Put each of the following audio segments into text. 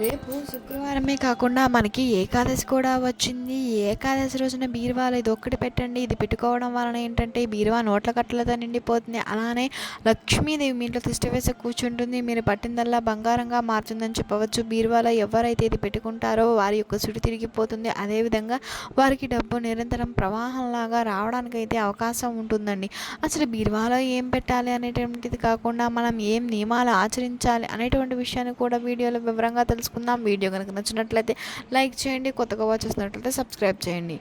రేపు శుక్రవారమే కాకుండా మనకి ఏకాదశి కూడా వచ్చింది. ఏకాదశి రోజున బీరువాలో ఇది ఒక్కటి పెట్టండి. ఇది పెట్టుకోవడం వలన ఏంటంటే బీరువా నోట్ల కట్టలతో నిండిపోతుంది. అలానే లక్ష్మీదేవి మీ ఇంట్లో తిష్ట వేసి కూర్చుంటుంది. మీరు పట్టిందల్లా బంగారంగా మారుతుందని చెప్పవచ్చు. బీరువాలో ఎవరైతే ఇది పెట్టుకుంటారో వారి యొక్క సుడి తిరిగిపోతుంది. అదేవిధంగా వారికి డబ్బు నిరంతరం ప్రవాహంలాగా రావడానికి అయితే అవకాశం ఉంటుందండి. అసలు బీరువాలో ఏం పెట్టాలి అనేటువంటిది కాకుండా మనం ఏం నియమాలు ఆచరించాలి అనేటువంటి విషయాన్ని కూడా వీడియోలో వివరంగా తెలుసుకుందాం. వీడియో కనుక నచ్చినట్లయితే లైక్ చేయండి కొత్తగా వచ్చేసినట్లయితే సబ్స్క్రైబ్ చేయండి.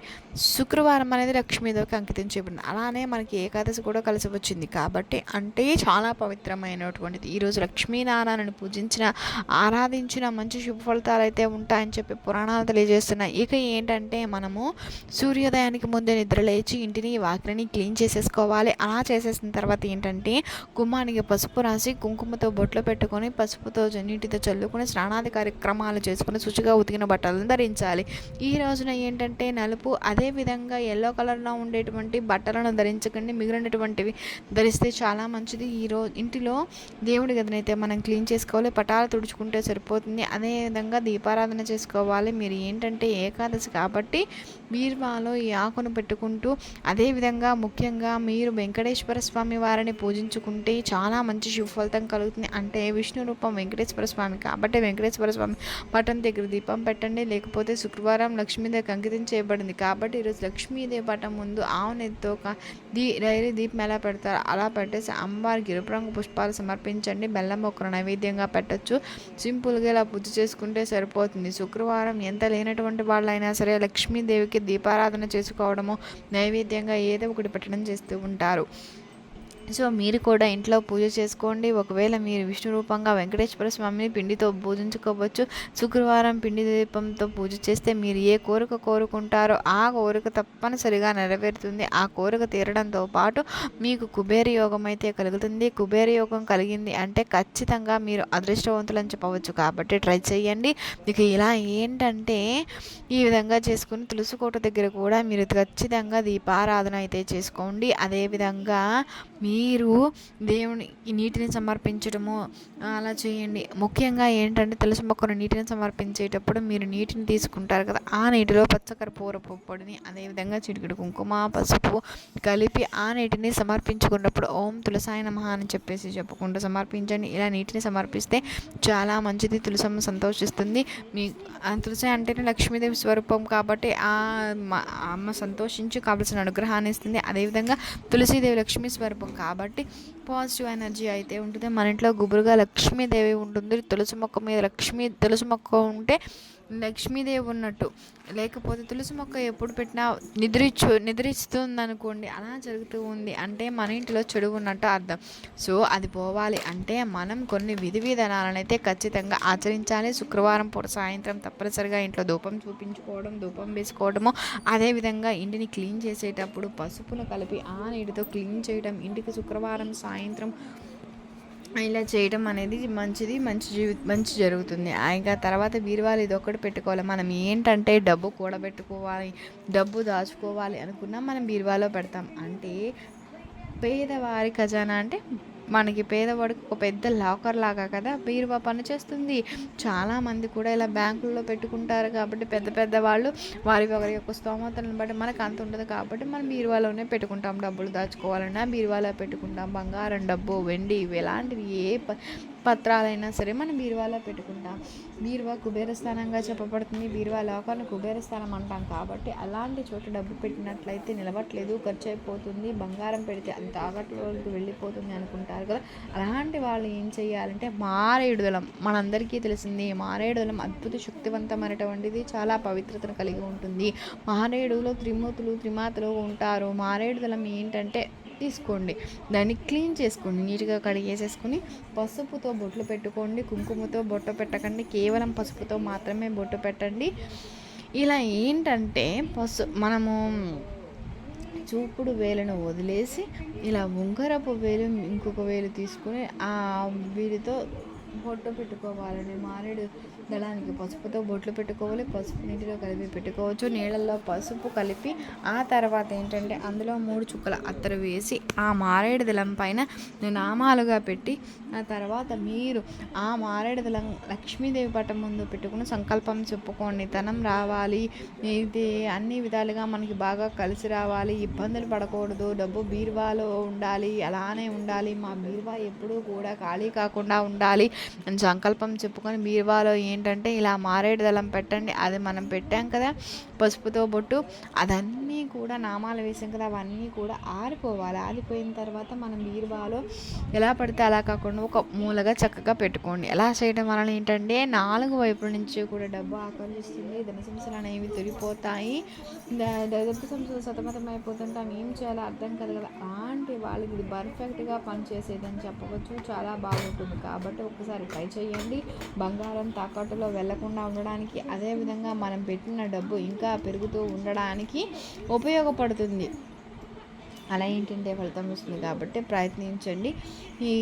శుక్రవారం అనేది లక్ష్మీదేవికి అంకితం చేయబడింది. అలానే మనకి ఏకాదశి కూడా కలిసి వచ్చింది. కాబట్టి అంటే చాలా పవిత్రమైనటువంటిది. ఈరోజు లక్ష్మీనారాయణను పూజించిన ఆరాధించిన మంచి శుభ ఫలితాలు అయితే ఉంటాయని చెప్పి పురాణాలు తెలియజేస్తున్నాయి. ఇక ఏంటంటే మనము సూర్యోదయానికి ముందే నిద్ర లేచి ఇంటిని వాకిలిని క్లీన్ చేసేసుకోవాలి. అలా చేసేసిన తర్వాత ఏంటంటే గుమ్మానికి పసుపు రాసి కుంకుమతో బొట్లు పెట్టుకొని పసుపుతో నీటితో చల్లుకొని స్నానాది కార్యక్రమాలు చేసుకుని శుచిగా ఉతికిన బట్టలను ధరించాలి. ఈ రోజున ఏంటంటే నలుపు అదే విధంగా ఎల్లో కలర్లో ఉండేటువంటి బట్టలను ధరించకండి మిగిలినటువంటివి ధరిస్తే చాలా మంచిది. ఈ రోజు ఇంటిలో దేవుడి గదినైతే మనం క్లీన్ చేసుకోవాలి పటాలు తుడుచుకుంటే సరిపోతుంది. అదే విధంగా దీపారాధన చేసుకోవాలి. మీరు ఏంటంటే ఏకాదశి కాబట్టి బీర్వాలో ఈ ఆకును పెట్టుకుంటూ అదేవిధంగా ముఖ్యంగా మీరు వెంకటేశ్వర స్వామి వారిని పూజించుకుంటే చాలా మంచి శుభఫలితం కలుగుతుంది. అంటే విష్ణు రూపం వెంకటేశ్వర స్వామి కాబట్టి వెంకటేశ్వర స్వామి. పటం దగ్గర దీపం పెట్టండి లేకపోతే శుక్రవారం లక్ష్మీదేవికి అంకితం చేయబడింది. కాబట్టి ఈరోజు లక్ష్మీదేవి పటం ముందు ఆవునెత్తో దీ డైరీ దీపం ఎలా పెడతారు అలా పెట్టేసి అమ్మవారికి ఎరుపు రంగు పుష్పాలు సమర్పించండి. బెల్లం మొక్కను నైవేద్యంగా పెట్టచ్చు. సింపుల్గా ఇలా పూజ చేసుకుంటే సరిపోతుంది. శుక్రవారం ఎంత లేనటువంటి వాళ్ళైనా సరే లక్ష్మీదేవికి దీపారాధన చేసుకోవడము నైవేద్యంగా ఏదో ఒకటి పెట్టడం చేస్తూ ఉంటారు. సో మీరు కూడా ఇంట్లో పూజ చేసుకోండి. ఒకవేళ మీరు విష్ణు రూపంగా వెంకటేశ్వర స్వామిని పిండితో పూజించుకోవచ్చు శుక్రవారం పిండి దీపంతో పూజ చేస్తే మీరు ఏ కోరిక కోరుకుంటారో ఆ కోరిక తప్పనిసరిగా నెరవేరుతుంది. ఆ కోరిక తీరడంతో పాటు మీకు కుబేర యోగం అయితే కలుగుతుంది. కుబేర యోగం కలిగింది అంటే ఖచ్చితంగా మీరు అదృష్టవంతులని చెప్పవచ్చు. కాబట్టి ట్రై చేయండి. మీకు ఇలా ఏంటంటే ఈ విధంగా చేసుకుని తులసి కోట దగ్గర కూడా మీరు ఖచ్చితంగా దీపారాధన అయితే చేసుకోండి. అదేవిధంగా మీరు దేవుని నీటిని సమర్పించడము అలా చేయండి. ముఖ్యంగా ఏంటంటే తులసి మొక్కను నీటిని సమర్పించేటప్పుడు మీరు నీటిని తీసుకుంటారు కదా ఆ నీటిలో పచ్చకర్పూరపు పొడిని అదేవిధంగా చిటికెడు కుంకుమ పసుపు కలిపి ఆ నీటిని సమర్పించుకున్నప్పుడు ఓం తులసాయ నమ అని చెప్పేసి చెప్పుకుంటూ సమర్పించండి. ఇలా నీటిని సమర్పిస్తే చాలా మంచిది తులసమ్మ సంతోషిస్తుంది. మీ ఆ తులసి అంటేనే లక్ష్మీదేవి స్వరూపం కాబట్టి ఆ ఆ అమ్మ సంతోషించి కావలసిన అనుగ్రహాన్ని ఇస్తుంది. అదేవిధంగా తులసీదేవి లక్ష్మీ స్వరూపం కాబట్టి పాజిటివ్ ఎనర్జీ అయితే ఉంటుంది. మన ఇంట్లో గుబురుగా లక్ష్మీదేవి ఉంటుంది. తులసి మొక్క మీద లక్ష్మీ తులసి మొక్క ఉంటే లక్ష్మీదేవి ఉన్నట్టు. లేకపోతే తులసి మొక్క ఎప్పుడు పెట్టినా నిద్రించు నిద్రిస్తుంది అనుకోండి అలా జరుగుతూ ఉంది. అంటే మన ఇంట్లో చెడు ఉన్నట్టు అర్థం. సో అది పోవాలి. అంటే మనం కొన్ని విధి విధానాలను అయితే ఖచ్చితంగా ఆచరించాలి. శుక్రవారం పూట సాయంత్రం తప్పనిసరిగా ఇంట్లో ధూపం చూపించుకోవడం ధూపం వేసుకోవడము. అదేవిధంగా ఇంటిని క్లీన్ చేసేటప్పుడు పసుపును కలిపి ఆ నీటితో క్లీన్ చేయడం. ఇంటికి శుక్రవారం సాయంత్రం ఇలా చేయడం అనేది మంచిది మంచి జీవి మంచి జరుగుతుంది. ఆ ఇంకా తర్వాత బీరువాలు ఇది ఒకటి పెట్టుకోవాలి. మనం ఏంటంటే డబ్బు కూడబెట్టుకోవాలి డబ్బు దాచుకోవాలి అనుకున్నా మనం బీరువాలో పెడతాం. అంటే పేదవారి ఖజానా అంటే మనకి పేదవాడికి ఒక పెద్ద లాకర్ లాగా కదా బీరువా పనిచేస్తుంది చాలామంది కూడా ఇలా బ్యాంకుల్లో పెట్టుకుంటారు కాబట్టి పెద్ద పెద్ద వాళ్ళు వారి ఒకరి యొక్క స్తోమతలను బట్టి మనకు అంత ఉండదు కాబట్టి మనం బీరువాలోనే పెట్టుకుంటాం. డబ్బులు దాచుకోవాలన్నా బీరువాలో పెట్టుకుంటాం. బంగారం డబ్బు వెండి ఇవి ఎలాంటివి ఏ ప- పత్రాలైనా సరే మనం బీరువాలో పెట్టుకుంటాం. బీరువా కుబేర స్థానంగా చెప్పబడుతుంది. బీరువా లోకాన్ని కుబేర స్థానం అంటాం కాబట్టి అలాంటి చోట డబ్బు పెట్టినట్లయితే నిలబట్లేదు ఖర్చు అయిపోతుంది బంగారం పెడితే అది ఆగట్లోకి వెళ్ళిపోతుంది అనుకుంటారు కదా. అలాంటి వాళ్ళు ఏం చేయాలంటే మారేడుదలం మనందరికీ తెలిసింది మారేడుదలం అద్భుత అద్భుత శక్తివంతమైనటువంటిది చాలా పవిత్రతను కలిగి ఉంటుంది. మారేడులో త్రిమూర్తులు త్రిమాతలు ఉంటారు. మారేడుదలం ఏంటంటే తీసుకోండి. దాన్ని క్లీన్ చేసుకోండి నీట్గా కడిగేసేసుకుని పసుపుతో బొట్లు పెట్టుకోండి. కుంకుమతో బొట్టు పెట్టకండి. కేవలం పసుపుతో మాత్రమే బొట్టు పెట్టండి. ఇలా ఏంటంటే పసు మనము చూపుడు వేలను వదిలేసి ఇలా ఉంగరపు వేలు ఇంకొక వేలు తీసుకుని ఆ వీటితో బొట్టు పెట్టుకోవాలండి మారేడు దళానికి పసుపుతో బొట్లు పెట్టుకోవాలి. పసుపు నీటిలో కలిపి పెట్టుకోవచ్చు. నీళ్ళల్లో పసుపు కలిపి ఆ తర్వాత ఏంటంటే అందులో మూడు చుక్కల అత్తరు వేసి ఆ మారేడు దళం పైన నామాలుగా పెట్టి ఆ తర్వాత మీరు ఆ మారేడు దళం లక్ష్మీదేవి పటం ముందు పెట్టుకుని సంకల్పం చెప్పుకోండి. ధనం రావాలి. ఇది అన్ని విధాలుగా మనకి బాగా కలిసి రావాలి. ఇబ్బందులు పడకూడదు. డబ్బు బీరువాలో ఉండాలి. అలానే ఉండాలి. మా బీరువా ఎప్పుడూ కూడా ఖాళీ కాకుండా ఉండాలి అని సంకల్పం చెప్పుకొని బీరువాలో ఏంటంటే ఇలా మారేడు దళం పెట్టండి అది మనం పెట్టాం కదా పసుపుతో బొట్టు అదన్నీ కూడా నామాలు వేసాం కదా అవన్నీ కూడా ఆరిపోవాలి. ఆరిపోయిన తర్వాత మనం బీరువాలో ఎలా పడితే అలా కాకుండా ఒక మూలగా చక్కగా పెట్టుకోండి. ఎలా చేయడం వలన ఏంటంటే నాలుగు వైపుల నుంచి కూడా డబ్బు ఆకర్షిస్తుంది ధన అనేవి తొలిపోతాయి. డబ్బు సంస్థలు సతమతం అయిపోతుంటాం ఏం చేయాలో అర్థం కాదు కదా. అలాంటి వాళ్ళకి ఇది పర్ఫెక్ట్గా పనిచేసేదని చెప్పవచ్చు చాలా బాగుంటుంది. కాబట్టి ఒకసారి ట్రై చేయండి. బంగారం తాకట్టు తాకట్టులో వెళ్ళకుండా ఉండడానికి అదేవిధంగా మనం పెట్టిన డబ్బు ఇంకా పెరుగుతూ ఉండడానికి ఉపయోగపడుతుంది. అలా ఏంటంటే ఫలితం వస్తుంది కాబట్టి ప్రయత్నించండి. ఈ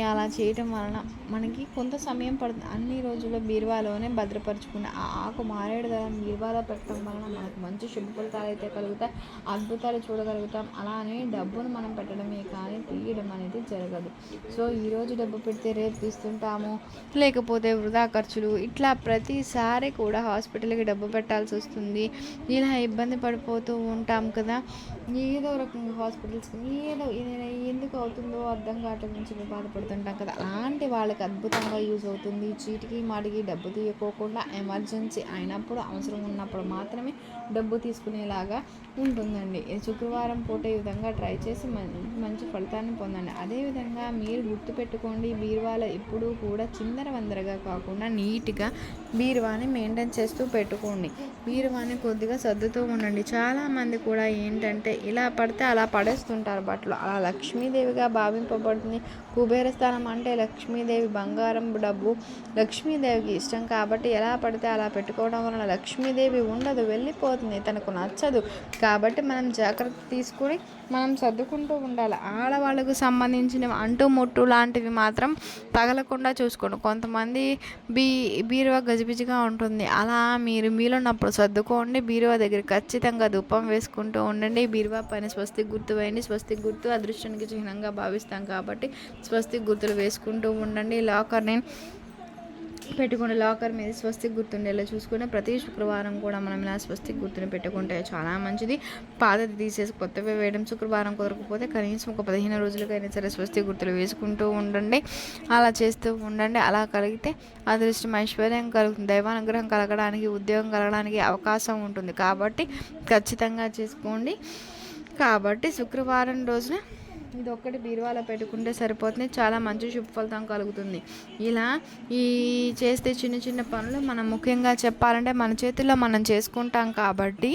అలా చేయటం వలన మనకి కొంత సమయం పడుతుంది. అన్ని రోజుల్లో బీరువాలోనే భద్రపరుచుకున్న ఆ ఆకు మారేడు దళం బీరువాలో పెట్టడం వలన మనకు మంచి శుభ ఫలితాలు అయితే కలుగుతాయి. అద్భుతాలు చూడగలుగుతాం. అలానే డబ్బును మనం పెట్టడమే కానీ తీయడం అనేది జరగదు. సో ఈరోజు డబ్బు పెడితే రేపు తీస్తుంటాము. లేకపోతే వృధా ఖర్చులు. ఇట్లా ప్రతిసారి కూడా హాస్పిటల్కి డబ్బు పెట్టాల్సి వస్తుంది. ఇలా ఇబ్బంది పడిపోతూ ఉంటాం కదా. ఏదో రకంగా హాస్పిటల్స్ ఏదో ఎందుకు అవుతుందో అర్థం కావటం నుంచి బాధపడుతుంటాం కదా. అలాంటి వాళ్ళకి అద్భుతంగా యూజ్ అవుతుంది. చీటికి మాటికి డబ్బు తీయకోకుండా ఎమర్జెన్సీ అయినప్పుడు అవసరం ఉన్నప్పుడు మాత్రమే డబ్బు తీసుకునేలాగా ఉంటుందండి. శుక్రవారం పూట ఈ విధంగా ట్రై చేసి మంచి ఫలితాన్ని పొందండి. అదేవిధంగా మీరు గుర్తుపెట్టుకోండి బీరువాలో ఎప్పుడూ కూడా చిందర వందరగా కాకుండా నీట్గా బీరువాని మెయింటైన్ చేస్తూ పెట్టుకోండి. బీరువాని కొద్దిగా సర్దుతూ ఉండండి. చాలామంది కూడా ఏంటంటే ఇలా పడితే అలా పడేస్తుంటారు బట్టలు. అలా లక్ష్మీదేవిగా భావింపబడుతుంది. కుబేర స్థానం అంటే లక్ష్మీదేవి బంగారం డబ్బు. లక్ష్మీదేవికి ఇష్టం కాబట్టి ఎలా పడితే అలా పెట్టుకోవడం వలన లక్ష్మీదేవి ఉండదు వెళ్ళిపోతుంది. తనకు నచ్చదు కాబట్టి మనం జాగ్రత్త తీసుకొని మనం సర్దుకుంటూ ఉండాలి. ఆడవాళ్ళకు సంబంధించిన అంటు ముట్టు లాంటివి మాత్రం తగలకుండా చూసుకోండి. కొంతమంది బీ బీరువా గజిబిజిగా ఉంటుంది. అలా మీరు మీలున్నప్పుడు సర్దుకోండి. బీరువా దగ్గర ఖచ్చితంగా దుప్పం వేసుకుంటూ ఉండండి. బీరువా పైన స్వస్తి గుర్తు వేయండి స్వస్తి గుర్తు అదృష్టానికి చిహ్నంగా భావిస్తాం కాబట్టి స్వస్తి గుర్తులు వేసుకుంటూ ఉండండి. లాకర్ని పెట్టుకుని లాకర్ మీద స్వస్తి గుర్తుండేలా చూసుకుని ప్రతి శుక్రవారం కూడా మనం ఇలా స్వస్తి గుర్తుని పెట్టుకుంటే చాలా మంచిది. పాతది తీసేసి కొత్తవి వేయడం శుక్రవారం కుదరకపోతే కనీసం ఒక పదిహేను రోజులకైనా సరే స్వస్తి గుర్తులు వేసుకుంటూ ఉండండి. అలా చేస్తూ ఉండండి. అలా కలిగితే అదృష్టం ఐశ్వర్యం కలుగుతుంది. దైవానుగ్రహం కలగడానికి ఉద్యోగం కలగడానికి అవకాశం ఉంటుంది. కాబట్టి ఖచ్చితంగా చేసుకోండి. కాబట్టి శుక్రవారం రోజున ఇది ఒక్కటి బీరువాలో పెట్టుకుంటే సరిపోతుంది. చాలా మంచి శుభ ఫలితం కలుగుతుంది. ఇలా ఈ చేస్తే చిన్న చిన్న పనులు మనం ముఖ్యంగా చెప్పాలంటే మన చేతుల్లో మనం చేసుకుంటాం కాబట్టి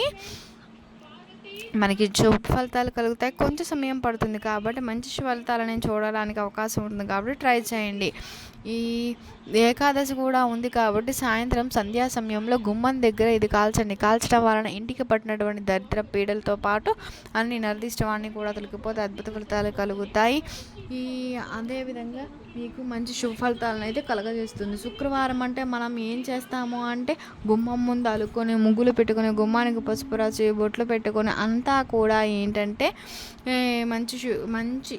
మనకి శుభ ఫలితాలు కలుగుతాయి. కొంచెం సమయం పడుతుంది కాబట్టి మంచి ఫలితాలని చూడడానికి అవకాశం ఉంటుంది కాబట్టి ట్రై చేయండి. ఈ ఏకాదశి కూడా ఉంది కాబట్టి సాయంత్రం సంధ్యా సమయంలో గుమ్మం దగ్గర ఇది కాల్చండి. కాల్చడం వలన ఇంటికి పట్టినటువంటి దరిద్ర పీడలతో పాటు అన్ని నిర్దిష్టవాన్ని కూడా తొలగిపోతే అద్భుత ఫలితాలు కలుగుతాయి. ఈ అదేవిధంగా మీకు మంచి శుభ ఫలితాలను అయితే కలగజేస్తుంది. శుక్రవారం అంటే మనం ఏం చేస్తాము అంటే గుమ్మం ముందు అలుకొని ముగ్గులు పెట్టుకొని గుమ్మానికి పసుపు రాసి బొట్లు పెట్టుకొని అంతా కూడా ఏంటంటే మంచి మంచి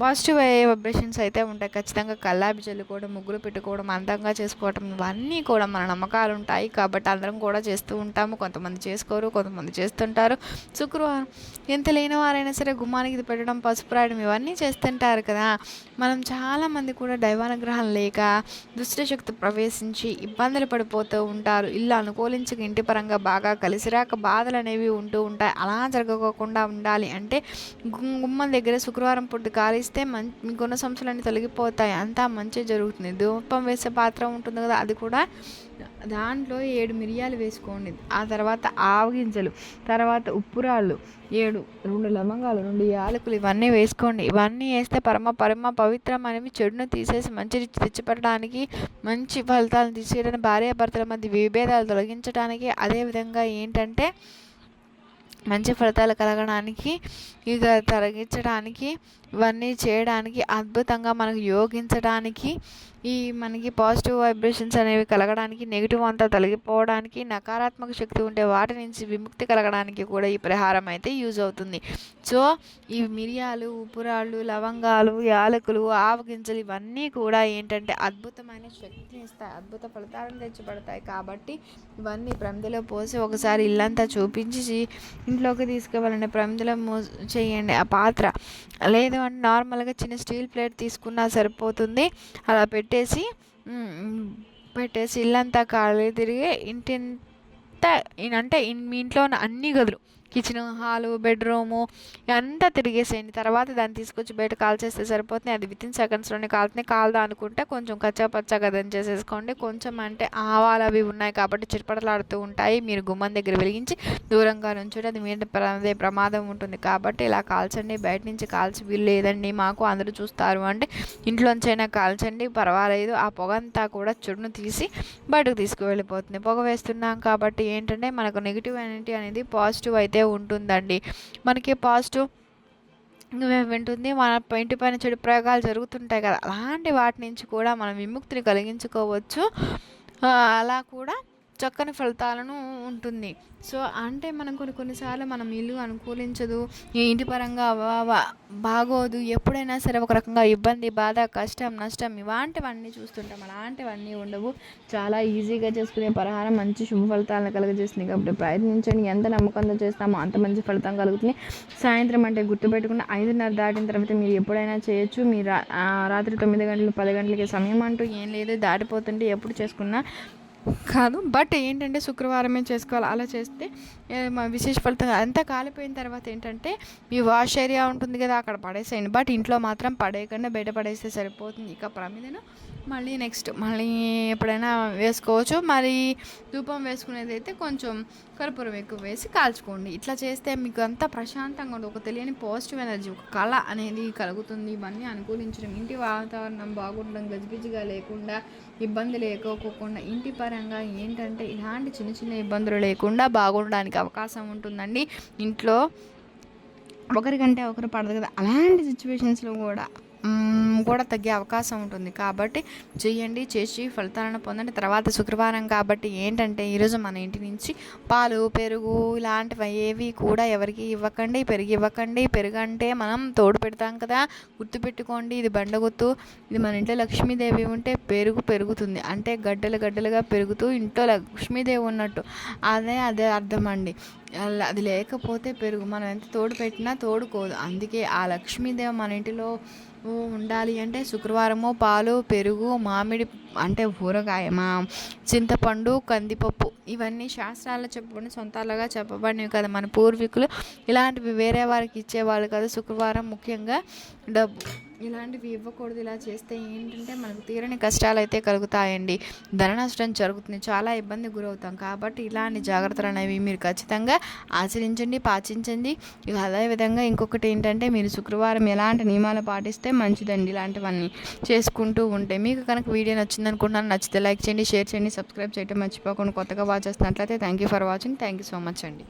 పాజిటివ్ అయ్యే వైబ్రేషన్స్ అయితే ఉంటాయి. ఖచ్చితంగా కల్లాపి చల్లుకోవడం ముగ్గులు పెట్టుకోవడం అందంగా చేసుకోవడం ఇవన్నీ కూడా మన నమ్మకాలు ఉంటాయి. కాబట్టి అందరం కూడా చేస్తూ ఉంటాము. కొంతమంది చేసుకోరు కొంతమంది చేస్తుంటారు. శుక్రవారం ఎంత లేని వారైనా సరే గుమ్మానికి ఇది పెట్టడం పసుపు రాయడం ఇవన్నీ చేస్తుంటారు కదా. మనం చాలామంది కూడా దైవానుగ్రహం లేక దుష్టశక్తి ప్రవేశించి ఇబ్బందులు పడిపోతూ ఉంటారు. ఇల్లు అనుకూలించక ఇంటి పరంగా బాగా కలిసిరాక బాధలు అనేవి ఉంటూ ఉంటాయి. అలా జరగకోకుండా ఉండాలి. అంటే గుమ్మం దగ్గర శుక్రవారం పుట్టి ఖాళీ వేస్తే మం గుణ సంస్థలన్నీ తొలగిపోతాయి. అంతా మంచి జరుగుతుంది. ధూపం వేసే పాత్ర ఉంటుంది కదా అది కూడా దాంట్లో ఏడు మిరియాలు వేసుకోండి. ఆ తర్వాత ఆవగింజలు తర్వాత ఉప్పురాళ్ళు ఏడు రెండు లవంగాలు రెండు యాలకులు ఇవన్నీ వేసుకోండి. ఇవన్నీ వేస్తే పరమ పరమ పవిత్రం అనేవి చెడును తీసేసి మంచి తెచ్చిపెట్టడానికి మంచి ఫలితాలను తీసేయడానికి భార్యాభర్తల మధ్య విభేదాలు తొలగించడానికి అదేవిధంగా ఏంటంటే మంచి ఫలితాలు కలగడానికి ఇక తొలగించడానికి ఇవన్నీ చేయడానికి అద్భుతంగా మనకు యోగించడానికి ఈ మనకి పాజిటివ్ వైబ్రేషన్స్ అనేవి కలగడానికి నెగిటివ్ అంతా తొలగిపోవడానికి నకారాత్మక శక్తి ఉంటే వాటి నుంచి విముక్తి కలగడానికి కూడా ఈ పరిహారం అయితే యూజ్ అవుతుంది. సో ఈ మిరియాలు ఉప్పురాళ్ళు లవంగాలు యాలకులు ఆవగింజలు ఇవన్నీ కూడా ఏంటంటే అద్భుతమైన శక్తిని ఇస్తాయి అద్భుత ఫలితాలను తెచ్చిపడతాయి. కాబట్టి ఇవన్నీ ప్రమిదలో పోసి ఒకసారి ఇల్లంతా చూపించి ఇంట్లోకి తీసుకువెళ్ళండి. ప్రమిదలో మూ చేయండి. ఆ పాత్ర లేదు అంటే నార్మల్గా చిన్న స్టీల్ ప్లేట్ తీసుకున్నా సరిపోతుంది. అలా పెట్టి పెట్టేసి పెట్టేసి ఇల్లంతా ఖాళీ తిరిగి ఇంటింతా అంటే మీ ఇంట్లో ఉన్న అన్ని గదులు కిచెన్ హాలు బెడ్రూము అంతా తిరిగేసేయండి. తర్వాత దాన్ని తీసుకొచ్చి బయట కాల్ చేస్తే సరిపోతుంది. అది వితిన్ సెకండ్స్లోనే కాలుతుంది. కాలదా అనుకుంటే కొంచెం కచ్చా పచ్చా గదని చేసేసుకోండి. కొంచెం అంటే ఆవాలు అవి ఉన్నాయి కాబట్టి చిరపడలాడుతూ ఉంటాయి. మీరు గుమ్మం దగ్గర వెలిగించి దూరంగా నుంచి అది మీద అదే ప్రమాదం ఉంటుంది. కాబట్టి ఇలా కాల్చండి. బయట నుంచి కాల్చి వీలు లేదండి. మాకు అందరూ చూస్తారు అంటే ఇంట్లోంచైనా కాల్చండి. పర్వాలేదు. ఆ పొగ అంతా కూడా చెడును తీసి బయటకు తీసుకువెళ్ళిపోతుంది. పొగ వేస్తున్నాం కాబట్టి ఏంటంటే మనకు నెగిటివ్ ఎనర్జీ అనేది పాజిటివ్ అయితే ఉంటుందండి. మనకి పాజిటివ్ వింటుంది మన ఇంటి పైన చెడు ప్రయోగాలు జరుగుతుంటాయి కదా అలాంటి వాటి నుంచి కూడా మనం విముక్తిని కలిగించుకోవచ్చు. అలా కూడా చక్కని ఫలితాలను ఉంటుంది. సో అంటే మనం కొన్ని కొన్నిసార్లు మనం ఇల్లు అనుకూలించదు ఇంటి పరంగా బాగోదు ఎప్పుడైనా సరే ఒక రకంగా ఇబ్బంది బాధ కష్టం నష్టం ఇలాంటివన్నీ చూస్తుంటాం. అలాంటివన్నీ ఉండవు. చాలా ఈజీగా చేసుకునే పరిహారం మంచి శుభ ఫలితాలను కలుగజేస్తుంది కాబట్టి ప్రయత్నించండి. ఎంత నమ్మకంతో చేస్తామో అంత మంచి ఫలితం కలుగుతుంది. సాయంత్రం అంటే గుర్తుపెట్టుకున్న ఐదున్నర దాటిన తర్వాత మీరు ఎప్పుడైనా చేయొచ్చు. మీరు రాత్రి తొమ్మిది గంటలు పది గంటలకి సమయం అంటూ ఏం లేదు. దాటిపోతుంటే ఎప్పుడు చేసుకున్నా కాదు బట్ ఏంటంటే శుక్రవారమే చేసుకోవాలి. అలా చేస్తే విశేష ఫలితం అంతా కాలిపోయిన తర్వాత ఏంటంటే మీ వాష్ ఏరియా ఉంటుంది కదా అక్కడ పడేసేయండి. బట్ ఇంట్లో మాత్రం పడేయకుండా బయట పడేస్తే సరిపోతుంది. ఇక ప్రమిదను మళ్ళీ నెక్స్ట్ మళ్ళీ ఎప్పుడైనా వేసుకోవచ్చు. మరి ధూపం వేసుకునేది అయితే కొంచెం కర్పూరం ఎక్కువ వేసి కాల్చుకోండి. ఇట్లా చేస్తే మీకు అంతా ప్రశాంతంగా ఉంటుంది ఒక తెలియని పాజిటివ్ ఎనర్జీ ఒక కళ అనేది కలుగుతుంది. ఇవన్నీ అనుకూలించడం ఇంటి వాతావరణం బాగుండడం గజిబిజిగా లేకుండా ఇబ్బంది లేకోకుండా ఇంటి పరంగా ఏంటంటే ఇలాంటి చిన్న చిన్న ఇబ్బందులు లేకుండా బాగుండడానికి అవకాశం ఉంటుందండి. ఇంట్లో ఒకరికంటే ఒకరు పడదు కదా. అలాంటి సిచ్యువేషన్స్లో కూడా కూడా తగ్గే అవకాశం ఉంటుంది. కాబట్టి చేయండి చేసి ఫలితాలను పొందండి. తర్వాత శుక్రవారం కాబట్టి ఏంటంటే ఈరోజు మన ఇంటి నుంచి పాలు పెరుగు ఇలాంటివి ఏవి కూడా ఎవరికి ఇవ్వకండి పెరుగు ఇవ్వకండి. పెరుగు అంటే మనం తోడు పెడతాం కదా. గుర్తుపెట్టుకోండి ఇది బండగుత్తు ఇది మన ఇంట్లో లక్ష్మీదేవి ఉంటే పెరుగు పెరుగుతుంది. అంటే గడ్డలు గడ్డలుగా పెరుగుతూ ఇంట్లో లక్ష్మీదేవి ఉన్నట్టు. అదే అదే అర్థం అండి. అది లేకపోతే పెరుగు మనం ఎంత తోడు పెట్టినా తోడుకోదు. అందుకే ఆ లక్ష్మీదేవి మన ఇంటిలో ఉండాలి అంటే శుక్రవారము పాలు పెరుగు మామిడి అంటే ఊరగాయ మా చింతపండు కందిపప్పు ఇవన్నీ శాస్త్రాల్లో చెప్పబడిన సొంతాలుగా చెప్పబడినవి కదా మన పూర్వీకులు. ఇలాంటివి వేరే వారికి ఇచ్చేవాళ్ళు కదా శుక్రవారం ముఖ్యంగా డబ్బు. ఇలాంటివి ఇవ్వకూడదు ఇలా చేస్తే ఏంటంటే మనకు తీరని కష్టాలు అయితే కలుగుతాయండి. ధన నష్టం జరుగుతుంది చాలా ఇబ్బంది గురవుతాం. కాబట్టి ఇలాంటి జాగ్రత్తలు అనేవి మీరు ఖచ్చితంగా ఆచరించండి పాటించండి. ఇక అదేవిధంగా ఇంకొకటి ఏంటంటే మీరు శుక్రవారం ఎలాంటి నియమాలు పాటిస్తే మంచిదండి ఇలాంటివన్నీ చేసుకుంటూ ఉంటే. మీకు కనుక వీడియో నచ్చింది అనుకుంటున్నాను నచ్చితే లైక్ చేయండి షేర్ చేయండి సబ్స్క్రైబ్ చేయడం మర్చిపోకుండా కొత్తగా వాచ్ చేస్తున్నట్లయితే thank you for watching thank you so much అండి.